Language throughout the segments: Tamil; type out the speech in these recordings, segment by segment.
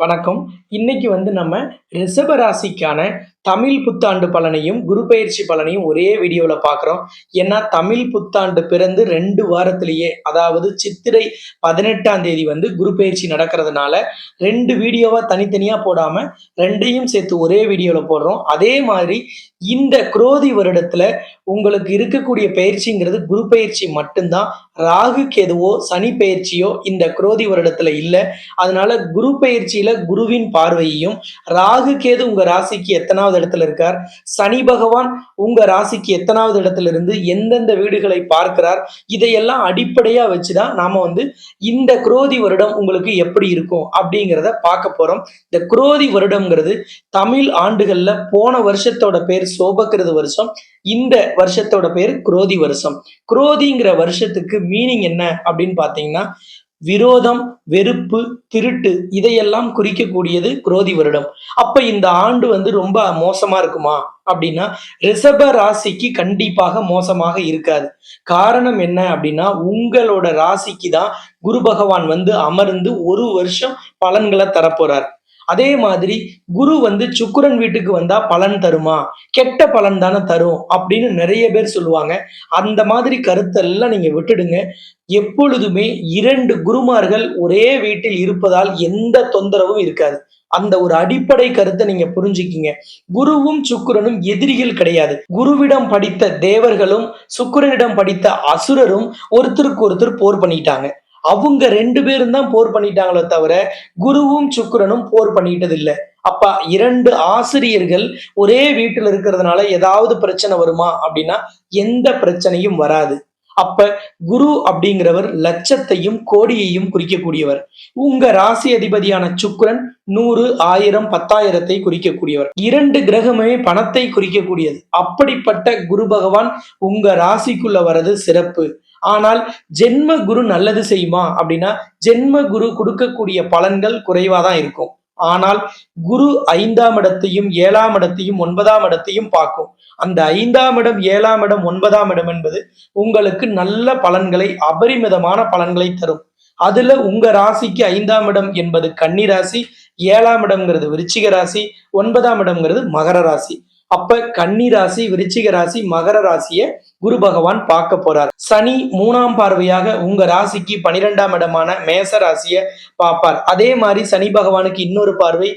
வணக்கம். இன்னைக்கு வந்து நம்ம ரிஷப ராசிக்கான தமிழ் புத்தாண்டு பலனையும் குரு பயிற்சி பலனையும் ஒரே வீடியோவில் பார்க்குறோம் ஏன்னா தமிழ் புத்தாண்டு பிறந்து ரெண்டு வாரத்திலேயே அதாவது சித்திரை பதினெட்டாம் தேதி வந்து குரு பயிற்சி நடக்கிறதுனால ரெண்டு வீடியோவாக தனித்தனியாக போடாமல் ரெண்டையும் சேர்த்து ஒரே வீடியோவில் போடுறோம். அதே மாதிரி இந்த குரோதி வருடத்துல உங்களுக்கு இருக்கக்கூடிய பயிற்சிங்கிறது குரு பயிற்சி மட்டும்தான். ராகு கேதுவோ சனி பயிற்சியோ இந்த குரோதி வருடத்துல இல்லை. அதனால குரு பயிற்சியில குருவின் பார்வையையும் ராகு கேது உங்க ராசிக்கு எத்தனாவது இடத்துல இருக்கார்? சனி பகவான் உங்க ராசிக்கு எத்தனாவது இடத்துல இருந்து எந்தெந்த வீடுகளை பார்க்கிறார்? இதையெல்லாம் அடிப்படையா வச்சுதான் நாம வந்து இந்த குரோதி வருடம் உங்களுக்கு எப்படி இருக்கும் அப்படிங்கிறத பார்க்க போறோம். இந்த குரோதி வருடம்ங்கிறது தமிழ் ஆண்டுகள்ல போன வருஷத்தோட பேர் சோபக்கிறது வருஷம் இந்த வருஷத்தோட பேர் குரோதி வருஷம். குரோதிங்கிற வருஷத்துக்கு மீனிங் என்ன அப்படின்னு பார்த்தீங்கன்னா விரோதம் வெறுப்பு திருட்டு இதையெல்லாம் குறிக்கக்கூடியது குரோதி வருடம். அப்ப இந்த ஆண்டு வந்து ரொம்ப மோசமா இருக்குமா? அப்படின்னா ரிஷப ராசிக்கு கண்டிப்பாக மோசமாக இருக்காது. காரணம் என்ன அப்படின்னா உங்களோட ராசிக்கு தான் குரு பகவான் வந்து அமர்ந்து ஒரு வருஷம் பலன்களை தரப்போறார். அதே மாதிரி குரு வந்து சுக்கிரன் வீட்டுக்கு வந்தா பலன் தருமா? கெட்ட பலன் தானே தரும் அப்படின்னு நிறைய பேர் சொல்லுவாங்க. அந்த மாதிரி கருத்தெல்லாம் நீங்க விட்டுடுங்க. எப்பொழுதுமே இரண்டு குருமார்கள் ஒரே வீட்டில் இருப்பதால் எந்த தொந்தரவும் இருக்காது. அந்த ஒரு அடிப்படை கருத்தை நீங்க புரிஞ்சுக்கிங்க. குருவும் சுக்கிரனும் எதிரிகள் கிடையாது. குருவிடம் படித்த தேவர்களும் சுக்கிரனிடம் படித்த அசுரரும் ஒருத்தருக்கு ஒருத்தர் போர் பண்ணிட்டாங்க அவங்க ரெண்டு பேரும் தான் போர் பண்ணிட்டாங்களே தவிர குருவும் சுக்கரனும் போர் பண்ணிட்டது இல்லை அப்ப இரண்டு ஆசிரியர்கள் ஒரே வீட்டில் இருக்கிறதுனால ஏதாவது பிரச்சனை வருமா அப்படின்னா எந்த பிரச்சனையும் வராது. அப்ப குரு அப்படிங்கிறவர் லட்சத்தையும் கோடியையும் குறிக்கக்கூடியவர். உங்க ராசி அதிபதியான சுக்ரன் நூறு ஆயிரம் பத்தாயிரத்தை குறிக்கக்கூடியவர். இரண்டு கிரகமே பணத்தை குறிக்கக்கூடியது. அப்படிப்பட்ட குரு பகவான் உங்க ராசிக்குள்ள வர்றது சிறப்பு. ஆனால் ஜென்ம குரு நல்லது செய்யுமா அப்படின்னா ஜென்ம குரு கொடுக்கக்கூடிய பலன்கள் குறைவா தான் இருக்கும். ஆனால் குரு ஐந்தாம் இடத்தையும் ஏழாம் இடத்தையும் ஒன்பதாம் இடத்தையும் பார்க்கும். அந்த ஐந்தாம் இடம் ஏழாம் இடம் ஒன்பதாம் இடம் என்பது உங்களுக்கு நல்ல பலன்களை அபரிமிதமான பலன்களை தரும். அதுல உங்க ராசிக்கு ஐந்தாம் இடம் என்பது கன்னி ராசி ஏழாம் இடம்ங்கிறது விருச்சிக ராசி ஒன்பதாம் இடம்ங்கிறது மகர ராசி. அப்ப கன்னி ராசி விருச்சிக ராசி மகர ராசிய குரு பகவான் பார்க்க போறார். சனி மூணாம் பார்வையாக உங்க ராசிக்கு பனிரெண்டாம் இடமான மேச ராசிய பார்ப்பார். அதே மாதிரி சனி பகவானுக்கு இன்னொரு பார்வை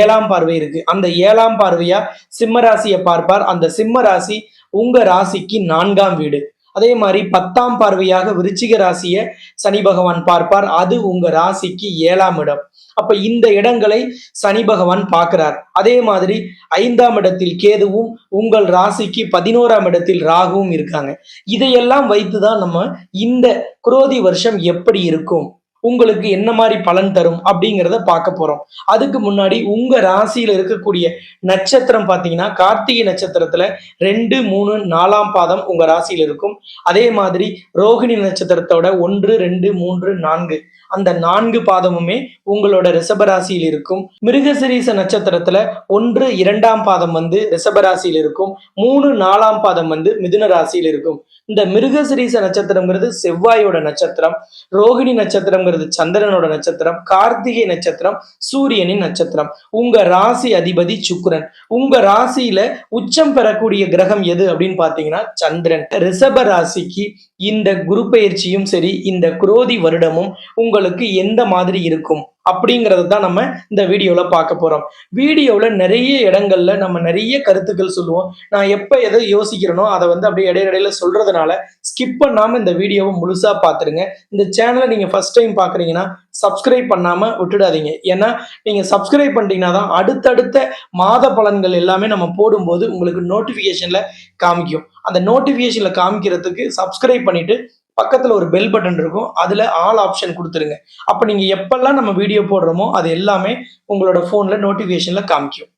ஏழாம் பார்வை இருக்கு. அந்த ஏழாம் பார்வையா சிம்ம ராசியை பார்ப்பார். அந்த சிம்ம ராசி உங்க ராசிக்கு நான்காம் வீடு. அதே மாதிரி பத்தாம் பார்வையாக விருச்சிக ராசிய சனி பகவான் பார்ப்பார். அது உங்க ராசிக்கு ஏழாம் இடம். அப்ப இந்த இடங்களை சனி பகவான் பார்க்கிறார். அதே மாதிரி ஐந்தாம் இடத்தில் கேதுவும் உங்கள் ராசிக்கு பதினோராம் இடத்தில் ராகுவும் இருக்காங்க. இதையெல்லாம் வைத்துதான் நம்ம இந்த குரோதி வருஷம் எப்படி இருக்கும்? உங்களுக்கு என்ன மாதிரி பலன் தரும் அப்படிங்கிறத பார்க்க போறோம். அதுக்கு முன்னாடி உங்க ராசியில இருக்கக்கூடிய நட்சத்திரம் பார்த்தீங்கன்னா கார்த்திகை நட்சத்திரத்துல ரெண்டு மூணு நாலாம் பாதம் உங்க ராசியில இருக்கும். அதே மாதிரி ரோகிணி நட்சத்திரத்தோட ஒன்று ரெண்டு மூன்று நான்கு. அந்த நான்கு பாதமுமே உங்களோட ரிஷபராசியில் இருக்கும். மிருகசிரீச நட்சத்திரத்துல ஒன்று இரண்டாம் பாதம் வந்து ரிஷபராசியில் இருக்கும். மூணு நாலாம் பாதம் வந்து மிதுன ராசியில் இருக்கும். இந்த மிருகசிரீச நட்சத்திரம்ங்கிறது செவ்வாயோட நட்சத்திரம் ரோகிணி நட்சத்திரம்ங்கிறது சந்திரனோட நட்சத்திரம் கார்த்திகை நட்சத்திரம் சூரியனின் நட்சத்திரம். உங்க ராசி அதிபதி சுக்கரன். உங்க ராசியில உச்சம் பெறக்கூடிய கிரகம் எது அப்படின்னு பாத்தீங்கன்னா சந்திரன். ரிஷப ராசிக்கு இந்த குரு பயிற்சியும் சரி இந்த குரோதி வருடமும் உங்கள் உங்களுக்கு எந்த மாதிரி இருக்கும் அப்படிங்கறத தான் நம்ம இந்த வீடியோல பார்க்க போறோம். வீடியோல நிறைய இடங்கள்ல நம்ம நிறைய கருத்துக்கள் சொல்லுவோம். நான் எப்ப எதை யோசிக்கிறேனோ அதை வந்து அப்படியே இடையிடையில சொல்றதுனால ஸ்கிப் பண்ணாம இந்த வீடியோவை முழுசா பார்த்துருங்க இந்த சேனலை நீங்க ஃபர்ஸ்ட் டைம் பாக்குறீங்கன்னா சப்ஸ்கிரைப் பண்ணாம விட்டுடாதீங்க. ஏன்னா நீங்க சப்ஸ்கிரைப் பண்ணிட்டீங்கன்னா தான் அடுத்தடுத்த மாத பலன்கள் எல்லாமே நம்ம போடும்போது உங்களுக்கு நோட்டிபிகேஷன்ல காமிக்கும். அந்த நோட்டிபிகேஷன்ல காமிக்கிறதுக்கு சப்ஸ்கிரைப் பண்ணிட்டு பக்கத்தில் ஒரு பெல் பட்டன் இருக்கும். அதில் ஆல் ஆப்ஷன் கொடுத்துருங்க. அப்போ நீங்கள் எப்பெல்லாம் நம்ம வீடியோ போடுறோமோ அது எல்லாமே உங்களோட ஃபோனில் நோட்டிஃபிகேஷனில் காமிக்கும்.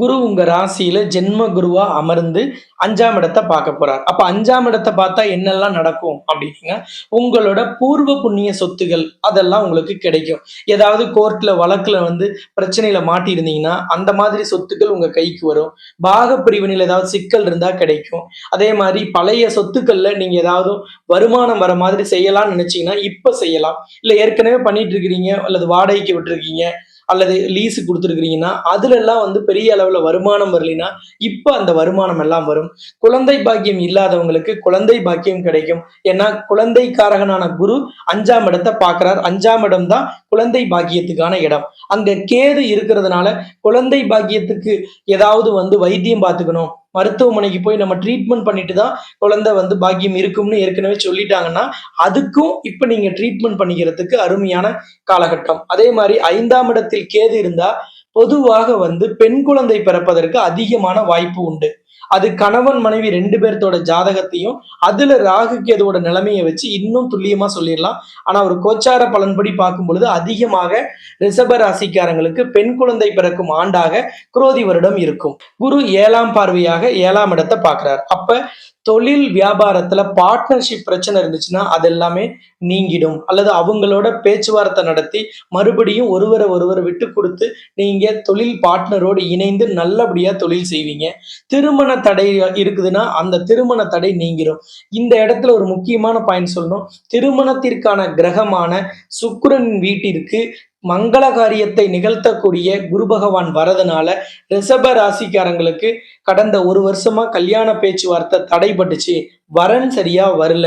குரு உங்க ராசியில ஜென்ம குருவா அமர்ந்து அஞ்சாம் இடத்தை பார்க்க போறார். அப்ப அஞ்சாம் இடத்தை பார்த்தா என்னெல்லாம் நடக்கும் அப்படின்னா உங்களோட பூர்வ புண்ணிய சொத்துகள் அதெல்லாம் உங்களுக்கு கிடைக்கும். ஏதாவது கோர்ட்ல வழக்குல வந்து பிரச்சனையில மாட்டியிருந்தீங்கன்னா அந்த மாதிரி சொத்துக்கள் உங்க கைக்கு வரும். பாக பிரிவினையில் ஏதாவது சிக்கல் இருந்தா கிடைக்கும். அதே மாதிரி பழைய சொத்துக்கள்ல நீங்க ஏதாவது வருமானம் வர மாதிரி செய்யலாம்னு நினைச்சீங்கன்னா இப்ப செய்யலாம். இல்ல ஏற்கனவே பண்ணிட்டு இருக்கிறீங்க அல்லது வாடகைக்கு விட்டுருக்கீங்க அல்லது லீஸு கொடுத்துருக்கிறீங்கன்னா அதுல எல்லாம் வந்து பெரிய அளவுல வருமானம் வரலைன்னா இப்ப அந்த வருமானம் எல்லாம் வரும். குழந்தை பாக்கியம் இல்லாதவங்களுக்கு குழந்தை பாக்கியம் கிடைக்கும். ஏன்னா குழந்தைக்காரகனான குரு அஞ்சாம் இடத்தை பார்க்குறார். அஞ்சாம் இடம் தான் குழந்தை பாக்கியத்துக்கான இடம். அங்க கேது இருக்கிறதுனால குழந்தை பாக்கியத்துக்கு ஏதாவது வந்து வைத்தியம் பார்த்துக்கணும். மருத்துவமனைக்கு போய் நம்ம ட்ரீட்மெண்ட் பண்ணிட்டு தான் குழந்தை வந்து பாக்கியம் இருக்கும்னு ஏற்கனவே சொல்லிட்டாங்கன்னா அதுக்கும் இப்போ நீங்க ட்ரீட்மெண்ட் பண்ணிக்கிறதுக்கு அருமையான காலகட்டம். அதே மாதிரி ஐந்தாம் இடத்தில் கேது இருந்தா பொதுவாக வந்து பெண் குழந்தை பிறப்பதற்கு அதிகமான வாய்ப்பு உண்டு. அது கணவன் மனைவி ரெண்டு பேர்த்தோட ஜாதகத்தையும் அதுல ராகு கேதுவோட நிலைமையை வச்சு இன்னும் துல்லியமா சொல்லிடலாம். ஆனா ஒரு கோச்சார பலன்படி பார்க்கும் பொழுது அதிகமாக ரிஷப ராசிக்காரங்களுக்கு பெண் குழந்தை பிறக்கும் ஆண்டாக குரோதி வருடம் இருக்கும். குரு ஏழாம் பார்வையாக ஏழாம் இடத்தை பார்க்கிறார். அப்ப தொழில் வியாபாரத்துல பார்ட்னர்ஷிப் பிரச்சனை இருந்துச்சுன்னா அது எல்லாமே நீங்கிடும். அல்லது அவங்களோட பேச்சுவார்த்தை நடத்தி மறுபடியும் ஒருவரை ஒருவர் விட்டு கொடுத்து நீங்க தொழில் பார்ட்னரோடு இணைந்து நல்லபடியா தொழில் செய்வீங்க. திருமண தடை இருக்குதுன்னா அந்த திருமண தடை நீங்கிடும் இந்த இடத்துல ஒரு முக்கியமான பாயிண்ட் சொல்லணும். திருமணத்திற்கான கிரகமான சுக்கிரன் வீட்டிற்கு மங்கள காரியத்தை நிகழ்த்தக்கூடிய குரு பகவான் வரதுனால ரிஷப ராசிக்காரங்களுக்கு கடந்த ஒரு வருஷமா கல்யாண பேச்சுவார்த்தை தடைபட்டுச்சு. வரன் சரியா வரல.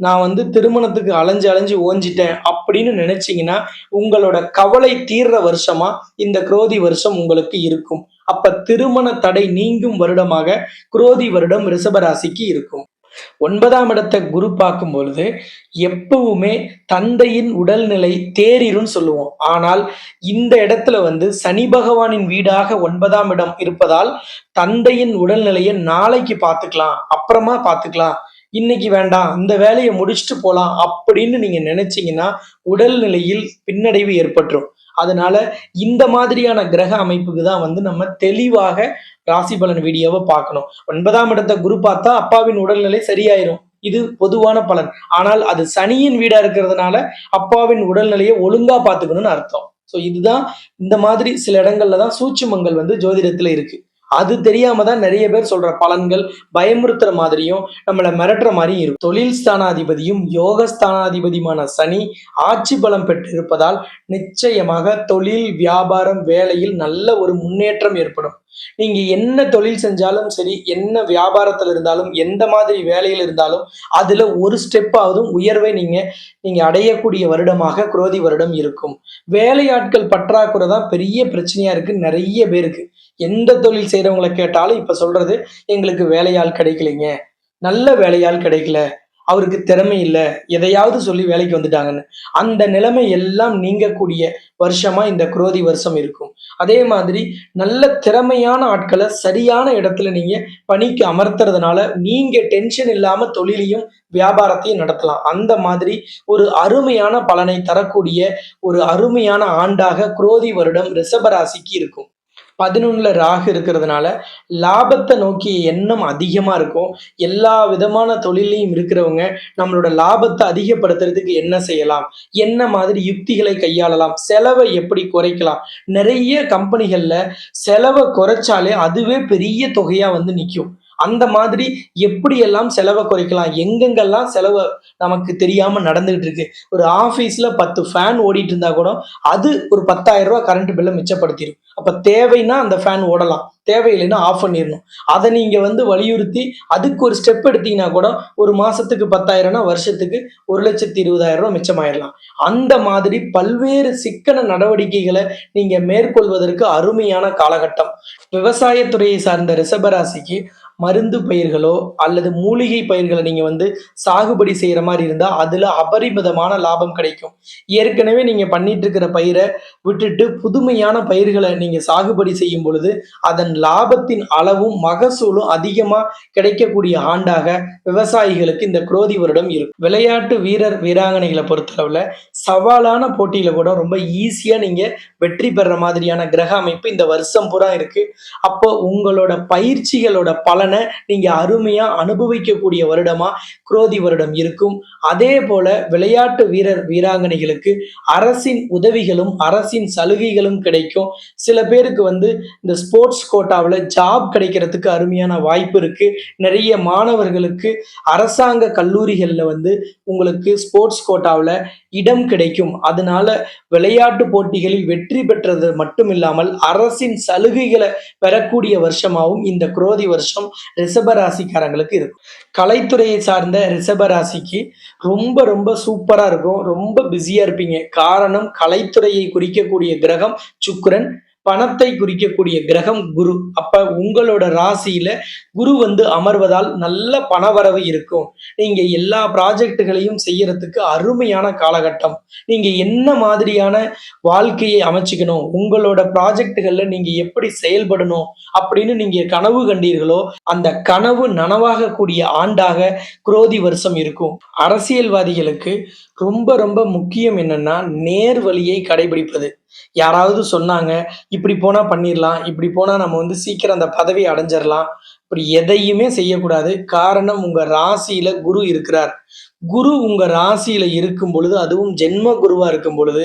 நான் வந்து திருமணத்துக்கு அலைஞ்சு அலைஞ்சு ஓஞ்சிட்டேன் அப்படின்னு நினைச்சீங்கன்னா உங்களோட கவலை தீர்ற வருஷமா இந்த குரோதி வருஷம் உங்களுக்கு இருக்கும். அப்ப திருமண தடை நீங்கும் வருடமாக குரோதி வருடம் ரிஷபராசிக்கு இருக்கும். ஒன்பதாம் இடத்தை குரு பார்க்கும் பொழுது எப்பவுமே தந்தையின் உடல்நிலை தேறிரும் சொல்லுவோம். ஆனால் இந்த இடத்துல வந்து சனி பகவானின் வீடாக ஒன்பதாம் இடம் இருப்பதால் தந்தையின் உடல்நிலையை நாளைக்கு பார்த்துக்கலாம் அப்புறமா பார்த்துக்கலாம். இன்னைக்கு வேண்டாம் இந்த வேலையை முடிச்சுட்டு போகலாம் அப்படின்னு நீங்க நினைச்சீங்கன்னா உடல்நிலையில் பின்னடைவு ஏற்பட்டுரும். அதனால இந்த மாதிரியான கிரக அமைப்புக்கு தான் வந்து நம்ம தெளிவாக ராசி பலன் வீடியோவை பார்க்கணும். ஒன்பதாம் இடத்த குரு பார்த்தா அப்பாவின் உடல்நிலை சரியாயிரும். இது பொதுவான பலன். ஆனால் அது சனியின் வீடா இருக்கிறதுனால அப்பாவின் உடல்நிலையை ஒழுங்கா பார்த்துக்கணும்னு அர்த்தம். ஸோ இதுதான் இந்த மாதிரி சில இடங்கள்ல தான் சூட்சுமங்கள் வந்து ஜோதிடத்துல இருக்கு. அது தெரியாம தான் நிறைய பேர் சொல்ற பலன்கள் பயமுறுத்துற மாதிரியும் நம்மளை மிரட்டுற மாதிரியும் இருக்கும். தொழில் ஸ்தானாதிபதியும் யோக ஸ்தானாதிபதியுமான சனி ஆட்சி பலம் பெற்றிருப்பதால் நிச்சயமாக தொழில் வியாபாரம் வேலையில் நல்ல ஒரு முன்னேற்றம் ஏற்படும். நீங்க என்ன தொழில் செஞ்சாலும் சரி என்ன வியாபாரத்துல இருந்தாலும் எந்த மாதிரி வேலையில் இருந்தாலும் அதுல ஒரு ஸ்டெப்பாவதும் உயர்வை நீங்க நீங்க அடையக்கூடிய வருடமாக குரோதி வருடம் இருக்கும். வேலையாட்கள் பற்றாக்குறை தான் பெரிய பிரச்சனையா இருக்கு நிறைய பேருக்கு. எந்த தொழில் செய்கிறவங்களை கேட்டாலும் இப்போ சொல்றது எங்களுக்கு வேலையாள் கிடைக்கலைங்க. நல்ல வேலையாள் கிடைக்கல. அவருக்கு திறமை இல்லை. எதையாவது சொல்லி வேலைக்கு வந்துட்டாங்கன்னு. அந்த நிலைமை எல்லாம் நீங்கக்கூடிய வருஷமா இந்த குரோதி வருஷம் இருக்கும். அதே மாதிரி நல்ல திறமையான ஆட்களை சரியான இடத்துல நீங்க பணிக்கு அமர்த்துறதுனால நீங்க டென்ஷன் இல்லாம தொழிலையும் வியாபாரத்தையும் நடத்தலாம். அந்த மாதிரி ஒரு அருமையான பலனை தரக்கூடிய ஒரு அருமையான ஆண்டாக குரோதி வருடம் ரிஷபராசிக்கு இருக்கும். பதினொன்னுல ராகு இருக்கிறதுனால லாபத்தை நோக்கி எண்ணம் அதிகமா இருக்கும். எல்லா விதமான தொழிலையும் இருக்கிறவங்க நம்மளோட லாபத்தை அதிகப்படுத்துறதுக்கு என்ன செய்யலாம்? என்ன மாதிரி யுக்திகளை கையாளலாம்? செலவை எப்படி குறைக்கலாம்? நிறைய கம்பெனிகள்ல செலவை குறைச்சாலே அதுவே பெரிய தொகையா வந்து நிற்கும் அந்த மாதிரி எப்படியெல்லாம் செலவை குறைக்கலாம்? எங்கெங்கெல்லாம் செலவை நமக்கு தெரியாம நடந்துகிட்டு இருக்கு? ஒரு ஆபீஸ்ல பத்து ஃபேன் ஓடிட்டு இருந்தா கூட அது ஒரு பத்தாயிரம் ரூபாய் கரண்ட் பில்லை மிச்சப்படுத்திடும் அப்ப தேவைன்னா அந்த ஃபேன் ஓடலாம். தேவையில்லைன்னா ஆஃப் பண்ணிடணும் அதை நீங்க வந்து வலியுறுத்தி அதுக்கு ஒரு ஸ்டெப் எடுத்தீங்கன்னா கூட ஒரு மாசத்துக்கு பத்தாயிரம்னா வருஷத்துக்கு ஒரு லட்சத்தி இருபதாயிரம் ரூபாய் மிச்சமாயிடலாம் அந்த மாதிரி பல்வேறு சிக்கன நடவடிக்கைகளை நீங்க மேற்கொள்வதற்கு அருமையான காலகட்டம். விவசாயத்துறையை சார்ந்த ரிஷபராசிக்கு மருந்து பயிர்களோ அல்லது மூலிகை பயிர்களை நீங்கள் வந்து சாகுபடி செய்கிற மாதிரி இருந்தால் அதில் அபரிமிதமான லாபம் கிடைக்கும். ஏற்கனவே நீங்கள் பண்ணிட்டு இருக்கிற பயிரை விட்டுட்டு புதுமையான பயிர்களை நீங்கள் சாகுபடி செய்யும் பொழுது அதன் லாபத்தின் அளவும் மகசூலும் அதிகமாக கிடைக்கக்கூடிய ஆண்டாக விவசாயிகளுக்கு இந்த குரோதி வருடம் இருக்கும். விளையாட்டு வீரர் வீராங்கனைகளை பொறுத்தளவில் சவாலான போட்டியில் கூட ரொம்ப ஈஸியாக நீங்கள் வெற்றி பெற மாதிரியான கிரக அமைப்பு இந்த வருஷம் பூரா இருக்கு. அப்போ உங்களோட பயிற்சிகளோட பல பலனை நீங்க அருமையா அனுபவிக்கக்கூடிய வருடமா குரோதி வருடம் இருக்கும். அதே போல விளையாட்டு வீரர் வீராங்கனைகளுக்கு அரசின் உதவிகளும் அரசின் சலுகைகளும் கிடைக்கும். சில பேருக்கு வந்து இந்த ஸ்போர்ட்ஸ் கோட்டாவில் ஜாப் கிடைக்கிறதுக்கு அருமையான வாய்ப்பு இருக்கு. நிறைய மாணவர்களுக்கு அரசாங்க கல்லூரிகளில் வந்து உங்களுக்கு ஸ்போர்ட்ஸ் கோட்டாவில் இடம் கிடைக்கும். அதனால விளையாட்டு போட்டிகளில் வெற்றி பெற்றது மட்டும் இல்லாமல் அரசின் சலுகைகளை பெறக்கூடிய வருஷமாகவும் இந்த குரோதி வருஷம் ரிஷப ராசிக்காரங்களுக்கு இருக்கும். கலைத்துறையை சார்ந்த ரிஷப ராசிக்கு ரொம்ப ரொம்ப சூப்பரா இருக்கும். ரொம்ப பிஸியா இருப்பீங்க. காரணம் கலைத்துறையை குறிக்கக்கூடிய கிரகம் சுக்கரன். பணத்தை குறிக்கக்கூடிய கிரகம் குரு. அப்ப உங்களோட ராசியில குரு வந்து அமர்வதால் நல்ல பணவரவு இருக்கும். நீங்க எல்லா ப்ராஜெக்டுகளையும் செய்யறதுக்கு அருமையான காலகட்டம். நீங்க என்ன மாதிரியான வாழ்க்கையை அமைச்சுக்கணும்? உங்களோட ப்ராஜெக்டுகள்ல நீங்க எப்படி செயல்படணும்? அப்படின்னு நீங்க கனவு கண்டீர்களோ அந்த கனவு நனவாகக்கூடிய ஆண்டாக குரோதி வருஷம் இருக்கும். அரசியல்வாதிகளுக்கு ரொம்ப ரொம்ப முக்கியம் என்னன்னா நேர் வழியை கடைபிடிப்பது. யாராவது சொன்னாங்க இப்படி போனா பண்ணிடலாம் இப்படி போனா நம்ம வந்து சீக்கிரம் அந்த பதவி அடைஞ்சிடலாம் இப்படி எதையுமே செய்யக்கூடாது. காரணம் உங்க ராசியில குரு இருக்கிறார். குரு உங்க ராசியில இருக்கும் பொழுது அதுவும் ஜென்ம குருவா இருக்கும் பொழுது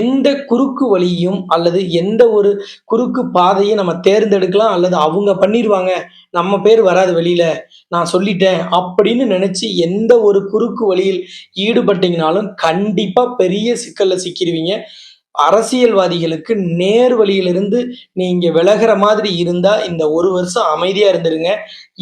எந்த குறுக்கு வழியும் அல்லது எந்த ஒரு குறுக்கு பாதையும் நம்ம தேர்ந்தெடுக்கலாம் அல்லது அவங்க பண்ணிடுவாங்க நம்ம பேர் வராது வெளியில. நான் சொல்லிட்டேன் அப்படின்னு நினைச்சு எந்த ஒரு குறுக்கு வழியில் ஈடுபட்டீங்கனாலும் கண்டிப்பா பெரிய சிக்கல்ல சிக்கிடுவீங்க அரசியல்வாதிகளுக்கு நேர் வழியிலிருந்து நீங்க விலகிற மாதிரி இருந்தா இந்த ஒரு வருஷம் அமைதியா இருந்துருங்க.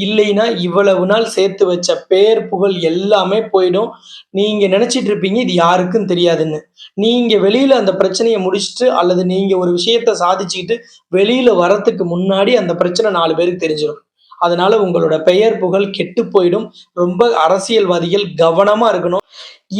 இல்லைன்னா இவ்வளவு நாள் சேர்த்து வச்ச பேர் புகழ் எல்லாமே போயிடும். நீங்க நினைச்சிட்டு இருப்பீங்க இது யாருக்கும் தெரியாதுன்னு. நீங்க வெளியில அந்த பிரச்சனையை முடிச்சுட்டு அல்லது நீங்க ஒரு விஷயத்த சாதிச்சுக்கிட்டு வெளியில வரத்துக்கு முன்னாடி அந்த பிரச்சனை நாலு பேருக்கு தெரிஞ்சிடும் அதனால உங்களோட பெயர் புகழ் கெட்டு போயிடும். ரொம்ப அரசியல்வாதிகள் கவனமா இருக்கணும்.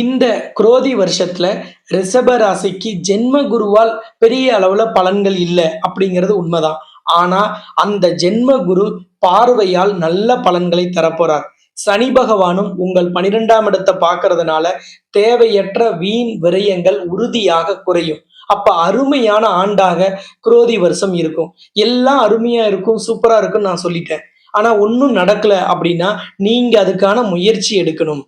இந்த குரோதி வருஷத்துல ரிஷப ராசிக்கு ஜென்ம குருவால் பெரிய அளவுல பலன்கள் இல்லை அப்படிங்கிறது உண்மைதான். ஆனா அந்த ஜென்ம குரு பார்வையால் நல்ல பலன்களை தரப்போறார். சனி பகவானும் உங்கள் பனிரெண்டாம் இடத்தை பார்க்கறதுனால தேவையற்ற வீண் விரயங்கள் உறுதியாக குறையும். அப்ப அருமையான ஆண்டாக குரோதி வருஷம் இருக்கும். எல்லாம் அருமையா இருக்கும் சூப்பரா இருக்கும்னு நான் சொல்லிட்டேன். ஆனால் ஒன்றும் நடக்கல அப்படின்னா நீங்கள் அதுக்கான முயற்சி எடுக்கணும்.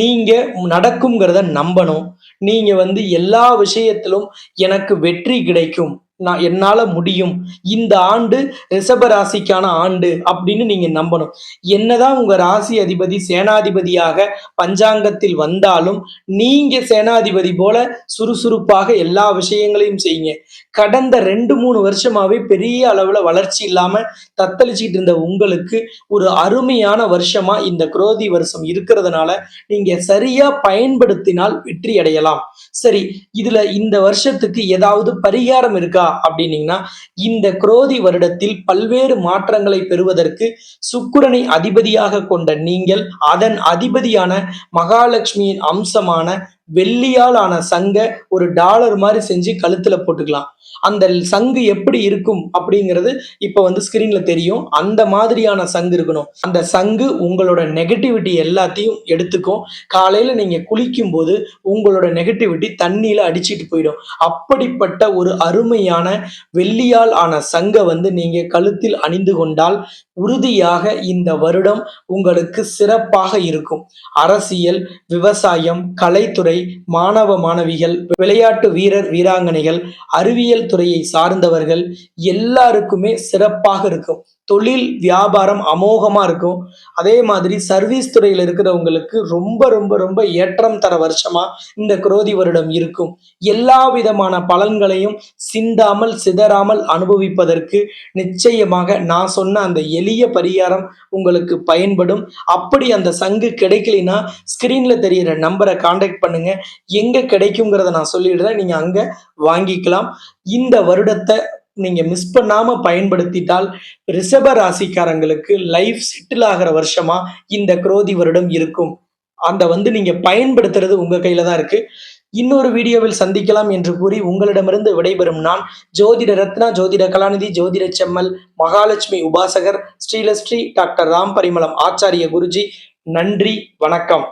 நீங்கள் நடக்குங்கிறத நம்பணும். நீங்கள் வந்து எல்லா விஷயத்திலும் எனக்கு வெற்றி கிடைக்கும். நான் என்னால் முடியும். இந்த ஆண்டு ரிஷப ராசிக்கான ஆண்டு அப்படின்னு நீங்கள் நம்பணும். என்னதான் உங்கள் ராசி அதிபதி சேனாதிபதியாக பஞ்சாங்கத்தில் வந்தாலும் நீங்கள் சேனாதிபதி போல சுறுசுறுப்பாக எல்லா விஷயங்களையும் செய்யுங்க. கடந்த ரெண்டு மூணு வருஷமாவே பெரிய அளவுல வளர்ச்சி இல்லாம தத்தளிச்சிட்டு இருந்த உங்களுக்கு ஒரு அருமையான வருஷமா இந்த குரோதி வருஷம் இருக்கிறதுனால நீங்க சரியா பயன்படுத்தினால் வெற்றி அடையலாம். சரி இதுல இந்த வருஷத்துக்கு ஏதாவது பரிகாரம் இருக்கா அப்படின்னீங்கன்னா இந்த குரோதி வருடத்தில் பல்வேறு மாற்றங்களை பெறுவதற்கு சுக்கிரனை அதிபதியாக கொண்ட நீங்கள் அதன் அதிபதியான மகாலட்சுமியின் அம்சமான வெள்ளியால் ஆன சங்க ஒரு டாலர் மாதிரி செஞ்சு கழுத்துல போட்டுக்கலாம். அந்த சங்கு எப்படி இருக்கும் அப்படிங்கிறது இப்போ வந்து ஸ்கிரீன்ல தெரியும். அந்த மாதிரியான சங்கு இருக்கணும். அந்த சங்கு உங்களோட நெகட்டிவிட்டி எல்லாத்தையும் எடுத்துக்கும். காலையில நீங்க குளிக்கும் போது உங்களோட நெகட்டிவிட்டி தண்ணியில அடிச்சிட்டு போயிடும். அப்படிப்பட்ட ஒரு அருமையான வெள்ளியால் ஆன சங்கை வந்து நீங்க கழுத்தில் அணிந்து கொண்டால் உறுதியாக இந்த வருடம் உங்களுக்கு சிறப்பாக இருக்கும். அரசியல் விவசாயம் கலைத்துறை மாணவ மாணவிகள் விளையாட்டு வீரர் வீராங்கனைகள் அறிவியல் துறையை சார்ந்தவர்கள் எல்லாருக்குமே சிறப்பாக இருக்கும். தொழில் வியாபாரம் அமோகமா இருக்கும். அதே மாதிரி சர்வீஸ் துறையில் இருக்கிறவங்களுக்கு ரொம்ப ரொம்ப ரொம்ப ஏற்றம் தர வருஷமா இந்த குரோதி வருடம் இருக்கும். எல்லா விதமான பலன்களையும் சிந்தாமல் சிதறாமல் அனுபவிப்பதற்கு நிச்சயமாக நான் சொன்ன அந்த எளிய பரிகாரம் உங்களுக்கு பயன்படும். அப்படி அந்த சங்கு கிடைக்கலைன்னா ஸ்கிரீன்ல தெரியிற நம்பரை காண்டாக்ட் பண்ணுங்க எங்க கிடைக்குங்கிறத நான் சொல்லிடுறேன். நீங்க அங்க வாங்கிக்கலாம். இந்த வருடத்தை நீங்க மிஸ் பண்ணாம பயன்படுத்திட்டால் ரிஷப ராசிக்காரங்களுக்கு லைஃப் செட்டில் ஆகிற வருஷமா இந்த குரோதி வருடம் இருக்கும். அந்த வந்து நீங்க பயன்படுத்துறது உங்க கையில தான் இருக்கு. இன்னொரு வீடியோவில் சந்திக்கலாம் என்று கூறி உங்களிடமிருந்து விடைபெறும் நான் ஜோதிட ரத்னா ஜோதிட கலாநிதி ஜோதிட செம்மல் மகாலட்சுமி உபாசகர் ஸ்ரீலஸ்ரீ டாக்டர் ராம் பரிமளம் ஆச்சாரிய குருஜி. நன்றி வணக்கம்.